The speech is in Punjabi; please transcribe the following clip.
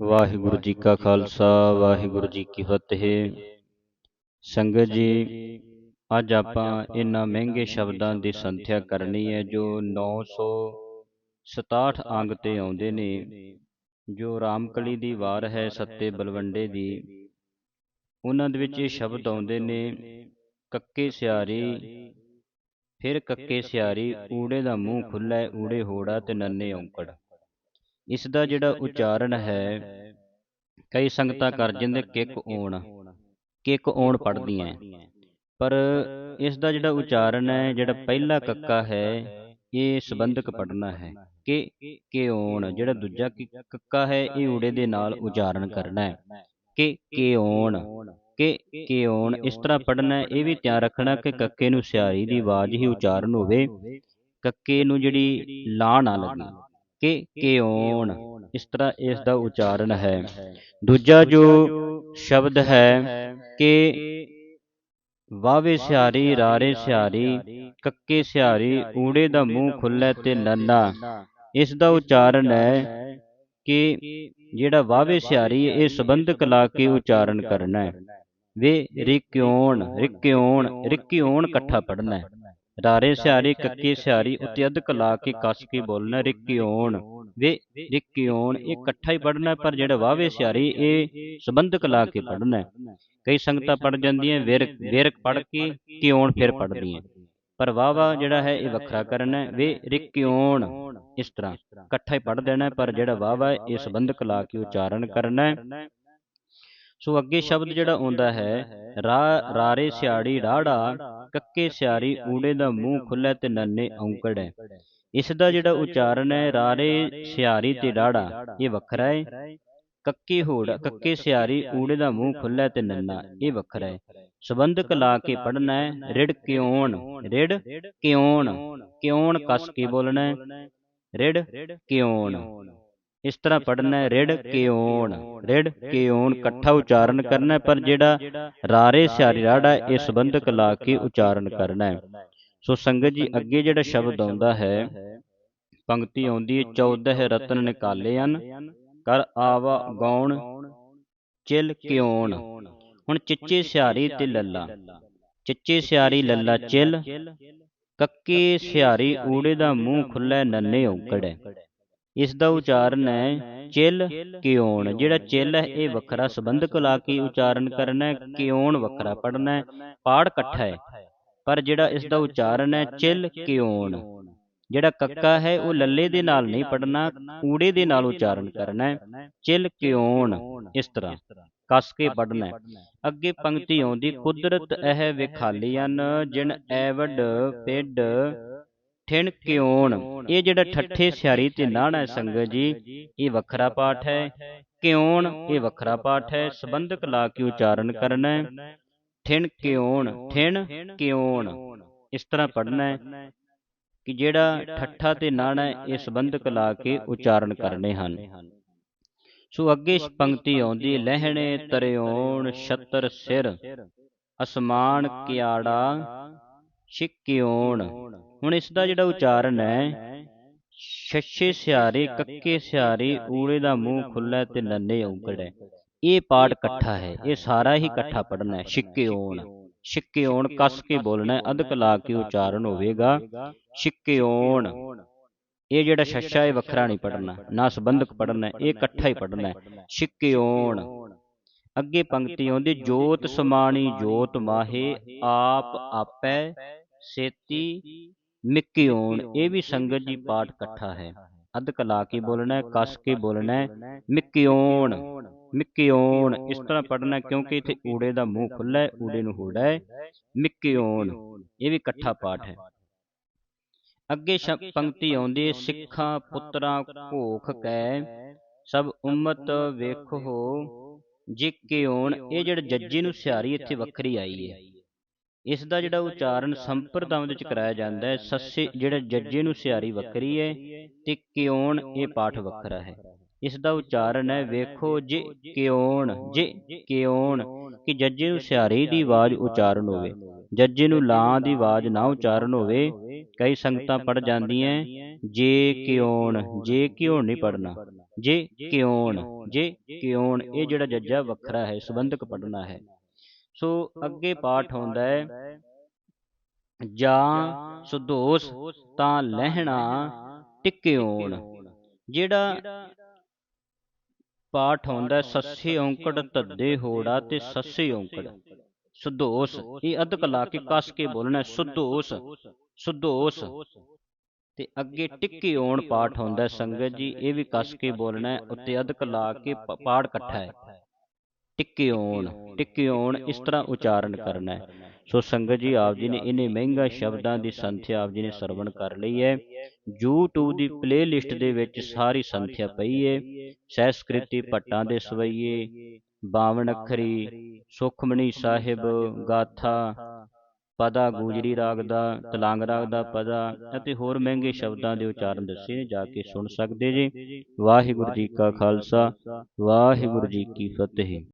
ਵਾਹਿਗੁਰੂ ਜੀ ਕਾ ਖਾਲਸਾ, ਵਾਹਿਗੁਰੂ ਜੀ ਕੀ ਫਤਿਹ। ਸੰਗਤ ਜੀ, ਅੱਜ ਆਪਾਂ ਇਹਨਾਂ ਮਹਿੰਗੇ ਸ਼ਬਦਾਂ ਦੀ ਸੰਥਿਆ ਕਰਨੀ ਹੈ, ਜੋ 967 ਅੰਗ ਤੇ ਆਉਂਦੇ ਨੇ, ਜੋ ਰਾਮਕਲੀ ਦੀ ਵਾਰ ਹੈ ਸੱਤੇ ਬਲਵੰਡੇ ਦੀ। ਉਹਨਾਂ ਦੇ ਵਿੱਚ ਇਹ ਸ਼ਬਦ ਆਉਂਦੇ ਨੇ, ਕੱਕੇ ਸਿਆਰੀ, ਫਿਰ ਕੱਕੇ ਸਿਆਰੀ, ਊੜੇ ਦਾ ਮੂੰਹ ਖੁੱਲਾ ਊੜੇ ਹੋੜਾ ਤੇ ਨੰਨੇ ਔਂਕੜ। ਇਸ ਦਾ ਜਿਹੜਾ ਉਚਾਰਨ ਹੈ ਕਈ ਸੰਗਤਾਂ ਕਰ ਜਾਂਦੇ ਕਿੱਕ ਓਣ ਕਿੱਕ ਓਣ ਪੜਦੀਆਂ ਪਰ ਇਸ ਦਾ ਜਿਹੜਾ ਉਚਾਰਨ ਹੈ ਜਿਹੜਾ ਪਹਿਲਾ ਕੱਕਾ ਹੈ ਇਹ ਸੰਬੰਧਕ ਪੜਨਾ ਹੈ। ਕਿ ਕਿ ਓਣ ਜਿਹੜਾ ਦੂਜਾ ਕੱਕਾ ਹੈ ਇਹ ਊੜੇ ਦੇ ਨਾਲ ਉਚਾਰਨ ਕਰਨਾ ਹੈ। ਕਿ ਕਿ ਓਣ ਕਿ ਕਿ ਓਣ ਇਸ ਤਰ੍ਹਾਂ ਪੜਨਾ ਹੈ ਇਹ ਵੀ ਧਿਆਨ ਰੱਖਣਾ ਕਿ ਕੱਕੇ ਨੂੰ ਸਿਆਰੀ ਦੀ ਆਵਾਜ਼ ਹੀ ਉਚਾਰਨ ਹੋਵੇ ਕੱਕੇ ਨੂੰ ਜਿਹੜੀ ਲਾਂ ਨਾ ਲੱਗੇ। ਕਿ ਕਿ ਓਣ ਇਸ ਤਰ੍ਹਾਂ ਇਸ ਦਾ ਉਚਾਰਨ ਹੈ। ਦੂਜਾ ਜੋ ਸ਼ਬਦ ਹੈ ਕਿ ਵਾਵੇ ਸਿਆਰੀ ਰਾਰੇ ਸਿਆਰੀ ਕੱਕੇ ਸਿਆਰੀ ਊੜੇ ਦਾ ਮੂੰਹ ਖੁੱਲੇ ਤੇ ਨੰਨਾ। ਇਸ ਦਾ ਉਚਾਰਨ ਹੈ ਕਿ ਜਿਹੜਾ ਵਾਵੇ ਸਿਆਰੀ ਇਹ ਸੰਬੰਧਕ ਲਾ ਕੇ ਉਚਾਰਨ ਕਰਨਾ ਹੈ। ਵੇ ਰਿਕਿਉਣ ਰਿਕਿਉਣ ਰਿਕਿਉਣ ਇਕੱਠਾ ਪੜਨਾ ਹੈ। ਰਾਰੇ ਸਿਆਰੀ ਕੱਕੇ ਸਿਆਰੀ ਉੱਤੇ ਅਧਕ ਲਾ ਕੇ ਕੱਸ ਕੇ ਬੋਲਣਾ ਰਿਕਿਉਣ ਵੇ ਰਿਕਿਉਣ ਇਹ ਇਕੱਠਾ ਹੀ ਪੜਨਾ ਪਰ ਜਿਹੜਾ ਵਾਵੇ ਸਿਆਰੀ ਇਹ ਸੰਬੰਧਕ ਲਾ ਕੇ ਪੜਨਾ ਕਈ ਸੰਗਤਾਂ ਪੜ ਜਾਂਦੀਆਂ ਵਿਰਕ ਵਿਰਕ ਪੜ ਕੇ ਕਿਉਣ ਫਿਰ ਪੜਦੀਆਂ ਪਰ ਵਾਵਾ ਜਿਹੜਾ ਹੈ ਇਹ ਵੱਖਰਾ ਕਰਨਾ ਵੇ ਰਿਕਿਉਣ ਇਸ ਤਰ੍ਹਾਂ ਇਕੱਠਾ ਹੀ ਪੜ ਦੇਣਾ ਪਰ ਜਿਹੜਾ ਵਾਵਾ ਇਹ ਸੰਬੰਧਕ ਲਾ ਕੇ ਉਚਾਰਨ ਕਰਨਾ ਸੋ ਅੱਗੇ ਸ਼ਬਦ ਜਿਹੜਾ ਆਉਂਦਾ ਹੈ ਰਾ ਰਾਰੇ ਸਿਆੜੀ ਰਾੜਾ ਕੱਕੇ ਸਿਆਰੀ ਊੜੇ ਦਾ ਮੂੰਹ ਖੁੱਲੇ ਤੇ ਨੰਨੇ ਔਂਕੜ ਹੈ। ਇਸ ਦਾ ਜਿਹੜਾ ਉਚਾਰਨ ਹੈ ਰਾਰੇ ਸਿਆਰੀ ਤੇ ਰਾੜਾ ਇਹ ਵੱਖਰਾ ਹੈ। ਕੱਕੇ ਹੋੜ ਕੱਕੇ ਸਿਆਰੀ ਊੜੇ ਦਾ ਮੂੰਹ ਖੁੱਲੇ ਤੇ ਨੰਨਾ ਇਹ ਵੱਖਰਾ ਹੈ। ਸੰਬੰਧਕ ਲਾ ਕੇ ਪੜਨਾ ਹੈ ਰਿੜ ਕਿਉਣ ਰਿੜ ਕਿਉਣ ਕਿਉਣ ਕੱਸ ਕੇ ਬੋਲਣਾ ਹੈ। ਰਿੜ ਕਿਉਣ। ਇਸ ਤਰ੍ਹਾਂ ਪੜਨਾ ਹੈ ਰਿੜ ਕਿਉਣ ਰਿੜ ਕਿਉਣ ਇਕੱਠਾ ਉਚਾਰਨ ਕਰਨਾ ਪਰ ਜਿਹੜਾ ਰਾਰੇ ਸਿਆਰੀ ਰਾੜਾ ਇਹ ਸੰਬੰਧਕ ਲਾ ਕੇ ਉਚਾਰਨ ਕਰਨਾ ਹੈ। ਸੋ ਸੰਗਤ ਜੀ ਅੱਗੇ ਜਿਹੜਾ ਸ਼ਬਦ ਆਉਂਦਾ ਹੈ ਪੰਕਤੀ ਆਉਂਦੀ ਹੈ 14 ਰਤਨ ਨਿਕਾਲੇ ਹਨ ਕਰ ਆਵਾ ਗੌਣ ਚਿਲ ਕਿਉਣ ਹੁਣ ਚਿੱਚੇ ਸਿਆਰੀ ਤੇ ਲੱਲਾ। ਚਿੱਚੇ ਸਿਆਰੀ ਲੱਲਾ ਚਿਲ। ਕੱਕੇ ਸਿਆਰੀ ਊੜੇ ਦਾ ਮੂੰਹ ਖੁੱਲੇ ਨੰਨੇ ਔਕੜ ਇਸ ਦਾ ਉਚਾਰਨ ਹੈ ਚਿਲ ਕਿਉਣ। ਜਿਹੜਾ ਚਿਲ ਹੈ ਇਹ ਵੱਖਰਾ ਸੰਬੰਧਕ ਲਾ ਕੇ ਉਚਾਰਨ ਕਰਨਾ ਹੈ ਕਿਉਣ ਵੱਖਰਾ ਪੜਨਾ ਹੈ ਪਾੜ ਇਕੱਠਾ ਹੈ। ਪਰ ਜਿਹੜਾ ਇਸ ਦਾ ਉਚਾਰਨ ਹੈ ਚਿਲ ਕਿਉਣ। ਜਿਹੜਾ ਕੱਕਾ ਹੈ ਉਹ ਲੱਲੇ ਦੇ ਨਾਲ ਨਹੀਂ ਪੜਨਾ ਊੜੇ ਦੇ ਨਾਲ ਉਚਾਰਨ ਕਰਨਾ ਹੈ। ਚਿਲ ਕਿਉਣ ਇਸ ਤਰ੍ਹਾਂ ਕੱਸ ਕੇ ਪੜਨਾ ਅੱਗੇ ਪੰਕਤੀ ਆਉਂਦੀ ਕੁਦਰਤ ਇਹ ਵਿਖਾਲੀਆਂ ਜਿਨ ਐਵਡ ਪਿੱਡ ਠਿਣ ਕਿਉਣ। ਇਹ ਜਿਹੜਾ ਠੱਠੇ ਸਿਆਰੀ ਤੇ ਨਾਣਾ ਹੈ ਸੰਗਤ ਜੀ ਇਹ ਵੱਖਰਾ ਪਾਠ ਹੈ। ਕਿਉਣ ਇਹ ਵੱਖਰਾ ਪਾਠ ਹੈ। ਸੰਬੰਧਕ ਲਾ ਕੇ ਉਚਾਰਨ ਕਰਨਾ ਹੈ। ਠਿਣ ਕਿਉਣ ਠਿਣ ਕਿਉਣ। ਇਸ ਤਰ੍ਹਾਂ ਪੜਨਾ ਹੈ ਕਿ ਜਿਹੜਾ ਠੱਠਾ ਤੇ ਨਾਣਾ ਇਹ ਸੰਬੰਧਕ ਲਾ ਕੇ ਉਚਾਰਨ ਕਰਨੇ ਹਨ। ਸੋ ਅੱਗੇ ਪੰਕਤੀ ਆਉਂਦੀ ਲਹਿਣੇ ਤਰਿਉਣ ਛਤਰ ਸਿਰ। ਅਸਮਾਨ ਕਿਆੜਾ ਛਿਕਿਉਣ ਹੁਣ ਇਸ ਦਾ ਜਿਹੜਾ ਉਚਾਰਨ ਹੈ, ਛੱਛੇ ਸਿਆਰੇ ਕੱਕੇ ਸਿਆਰੇ ਊੜੇ ਦਾ ਮੂੰਹ ਖੁੱਲਾ ਤੇ ਨੰਨੇ ਔਂਕੜ ਇਹ ਪਾਠ ਇਕੱਠਾ ਹੈ, ਇਹ ਸਾਰਾ ਹੀ ਇਕੱਠਾ ਪੜਨਾ ਹੈ। ਛਿਕਿਉਣ ਛਿਕਿਉਣ ਕੱਸ ਕੇ ਬੋਲਣਾ ਅਧਕ ਲਾ ਕੇ ਉਚਾਰਨ ਹੋਵੇਗਾ। ਛਿੱਕੇ ਛਿਕਿਉਣ ਇਹ ਜਿਹੜਾ ਛੱਛਾ ਇਹ ਵੱਖਰਾ ਨਹੀਂ ਪੜਨਾ ਨਾ ਸੰਬੰਧਕ ਪੜਨਾ ਇਹ ਇਕੱਠਾ ਹੀ ਪੜਨਾ ਹੈ। ਛਿਕਿਉਣ ਅੱਗੇ ਪੰਕਤੀ ਆਉਂਦੀ, ਜੋਤ ਸਮਾਣੀ ਜੋਤ ਮਾਹੇ, ਆਪ ਆਪੈ ਸੇਤੀ ਮਿਕਿਉਣ ਇਹ ਵੀ ਸੰਗਤ ਜੀ ਪਾਠ ਇਕੱਠਾ ਹੈ। ਅਧਕ ਲਾ ਕੇ ਬੋਲਣਾ ਕੱਸ ਕੇ ਬੋਲਣਾ ਹੈ ਮਿਕਿਉਣ ਮਿਕਿਉਣ ਇਸ ਤਰ੍ਹਾਂ ਪੜਨਾ ਕਿਉਂਕਿ ਇੱਥੇ ਊੜੇ ਦਾ ਮੂੰਹ ਖੁੱਲਾ ਹੈ ਊੜੇ ਨੂੰ ਹੋੜਾ ਹੈ ਮਿਕਿਉਣ ਇਹ ਵੀ ਇਕੱਠਾ ਪਾਠ ਹੈ। ਅੱਗੇ ਪੰਕਤੀ ਆਉਂਦੀ ਹੈ ਸਿੱਖਾਂ ਪੁੱਤਰਾਂ ਭੋਖ ਕੈ ਸਭ ਉਮਤ ਵੇਖੋ ਜਿਕਿਉਣ ਇਹ ਜਿਹੜਾ ਜੱਜੀ ਨੂੰ ਸਿਆਰੀ ਇੱਥੇ ਵੱਖਰੀ ਆਈ ਹੈ। ਇਸ ਦਾ ਜਿਹੜਾ ਉਚਾਰਨ ਸੰਪਰਦਾਵਾਂ ਵਿੱਚ ਕਰਾਇਆ ਜਾਂਦਾ ਹੈ, ਸੱਸੇ ਜਿਹੜਾ ਜੱਜੇ ਨੂੰ ਸਿਆਰੀ ਵੱਖਰੀ ਹੈ ਤੇ ਕਿਉਣ ਇਹ ਪਾਠ ਵੱਖਰਾ ਹੈ। ਇਸ ਦਾ ਉਚਾਰਨ ਹੈ, ਵੇਖੋ ਜੇ ਕਿਉਣ ਜੇ ਕਿਉਣ, ਕਿ ਜੱਜੇ ਨੂੰ ਸਿਆਰੀ ਦੀ ਆਵਾਜ਼ ਉਚਾਰਨ ਹੋਵੇ। ਜੱਜੇ ਨੂੰ ਲਾਂ ਦੀ ਆਵਾਜ਼ ਨਾ ਉਚਾਰਨ ਹੋਵੇ, ਕਈ ਸੰਗਤਾਂ ਪੜ ਜਾਂਦੀਆਂ ਜੇ ਕਿਉਣ, ਜੇ ਕਿਉਂ ਨਹੀਂ ਪੜਨਾ ਜੇ ਕਿਉਣ ਜੇ ਕਿਉਣ, ਇਹ ਜਿਹੜਾ ਜੱਜਾ ਵੱਖਰਾ ਹੈ, ਸੰਬੰਧਕ ਪੜਨਾ ਹੈ। ਸੋ ਅੱਗੇ ਪਾਠ ਹੁੰਦਾ ਹੈ ਜਾਂ ਸੁਦੋਸ ਤਾਂ ਲਹਿਣਾ ਟਿਕਿਉਣ। ਜਿਹੜਾ ਪਾਠ ਹੁੰਦਾ ਸੱਸੇ ਔਂਕੜ ਤੱਦੇ ਹੋੜਾ ਤੇ ਸੱਸੇ ਔਂਕੜ। ਸੁਦੋਸ ਇਹ ਅਧਕ ਲਾ ਕੇ ਕੱਸ ਕੇ ਬੋਲਣਾ ਸੁਦੋਸ। ਸੁਦੋਸ। ਤੇ ਅੱਗੇ ਟਿੱਕੀ ਓਣ ਪਾਠ ਹੁੰਦਾ ਸੰਗਤ ਜੀ ਇਹ ਵੀ ਕੱਸ ਕੇ ਬੋਲਣਾ ਉੱਤੇ ਅਧਕ ਲਾ ਕੇ ਪਾਠ ਇਕੱਠਾ ਹੈ। ਟਿੱਕੀ ਓਣ ਟਿੱਕੀ ਓਣ ਇਸ ਤਰ੍ਹਾਂ ਉਚਾਰਨ ਕਰਨਾ ਹੈ। ਸੋ ਸੰਗਤ ਜੀ ਆਪ ਜੀ ਨੇ ਇਹਨੇ ਮਹਿੰਗਾ ਸ਼ਬਦਾਂ ਦੀ ਸੰਥਿਆ ਆਪ ਜੀ ਨੇ ਸਰਵਣ ਕਰ ਲਈ ਹੈ। YouTube ਦੀ ਪਲੇਲਿਸਟ ਦੇ ਵਿੱਚ ਸਾਰੀ ਸੰਥਿਆ ਪਈ ਹੈ। ਸੈਸਕ੍ਰਿਤੀ ਭੱਟਾਂ ਦੇ ਸਵਈਏ 52 ਅੱਖਰੀ ਸੁਖਮਣੀ ਸਾਹਿਬ ਗਾਥਾ ਪਦਾ ਗੂਜਰੀ ਰਾਗ ਦਾ ਤਲਾਂਗ ਰਾਗ ਦਾ ਪਦਾ ਅਤੇ ਹੋਰ ਮਹਿੰਗੇ ਸ਼ਬਦਾਂ ਦੇ ਉਚਾਰਨ ਦੱਸੇ ਨੇ ਜਾ ਕੇ ਸੁਣ ਸਕਦੇ ਜੀ। ਵਾਹਿਗੁਰੂ ਜੀ ਕਾ ਖਾਲਸਾ ਵਾਹਿਗੁਰੂ ਜੀ ਕੀ ਫਤਿਹ